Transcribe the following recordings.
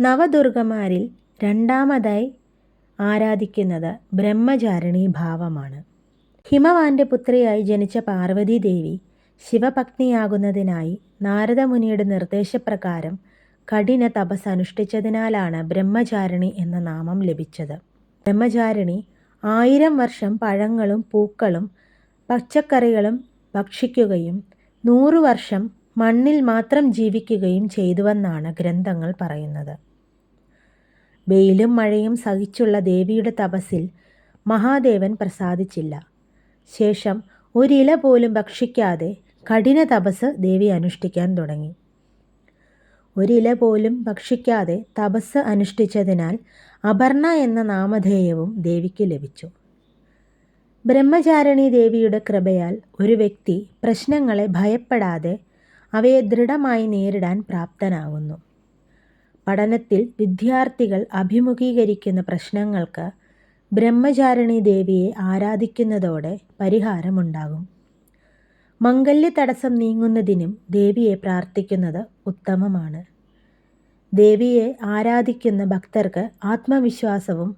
നവദുർഗമാരിൽ രണ്ടാമതായി ആരാധിക്കുന്നത് ബ്രഹ്മചാരിണി ഭാവമാണ്. ഹിമവാന്റെ പുത്രിയായി ജനിച്ച പാർവതി ദേവി ശിവപത്നിയാകുന്നതിനായി നാരദമുനിയുടെ നിർദ്ദേശപ്രകാരം കഠിന തപസ് അനുഷ്ഠിച്ചതിനാലാണ് ബ്രഹ്മചാരിണി എന്ന നാമം ലഭിച്ചത്. ബ്രഹ്മചാരിണി ആയിരം വർഷം പഴങ്ങളും പൂക്കളും പച്ചക്കറികളും ഭക്ഷിക്കുകയും നൂറു വർഷം മണ്ണിൽ മാത്രം ജീവിക്കുകയും ചെയ്തുവെന്നാണ് ഗ്രന്ഥങ്ങൾ പറയുന്നത്. വെയിലും മഴയും സഹിച്ചുള്ള ദേവിയുടെ തപസ്സിൽ മഹാദേവൻ പ്രസാദിച്ചില്ല. ശേഷം ഒരില പോലും ഭക്ഷിക്കാതെ കഠിന തപസ് ദേവി അനുഷ്ഠിക്കാൻ തുടങ്ങി. ഒരില പോലും ഭക്ഷിക്കാതെ തപസ് അനുഷ്ഠിച്ചതിനാൽ അപർണ എന്ന നാമധേയവും ദേവിക്ക് ലഭിച്ചു. ബ്രഹ്മചാരിണി ദേവിയുടെ കൃപയാൽ ഒരു വ്യക്തി പ്രശ്നങ്ങളെ ഭയപ്പെടാതെ അവയെ ദൃഢമായി നേരിടാൻ പ്രാപ്തനാകുന്നു. പഠനത്തിൽ വിദ്യാർത്ഥികൾ അഭിമുഖീകരിക്കുന്ന പ്രശ്നങ്ങൾക്ക് ബ്രഹ്മചാരിണി ദേവിയെ ആരാധിക്കുന്നതോടെ പരിഹാരമുണ്ടാകും. മംഗല്യ തടസ്സം നീങ്ങുന്നതിനും ദേവിയെ പ്രാർത്ഥിക്കുന്നത് ഉത്തമമാണ്. ദേവിയെ ആരാധിക്കുന്ന ഭക്തർക്ക് ആത്മവിശ്വാസവും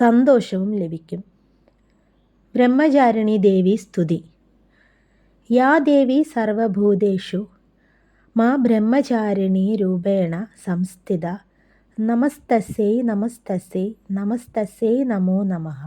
സന്തോഷവും ലഭിക്കും. ബ്രഹ്മചാരിണി ദേവി സ്തുതി. യാ ദേവി സർവഭൂതേഷു മാ ബ്രഹ്മചാരിണി രൂപേണ സംസ്ഥിത നമസ്തസ്യൈ നമസ്തസ്യൈ നമസ്തസ്യൈ നമോ നമഃ